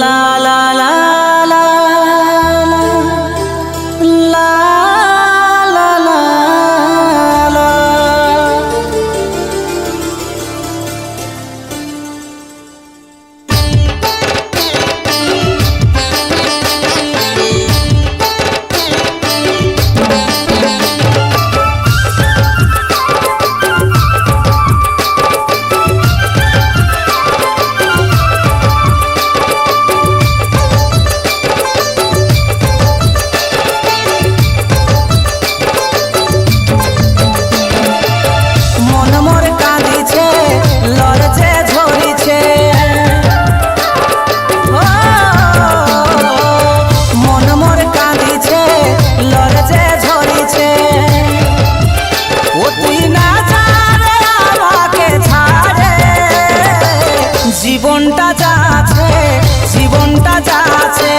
la la la তুই না ছাড়ে আমাকে জীবনটা যাচ্ছে জীবনটা যাচ্ছে।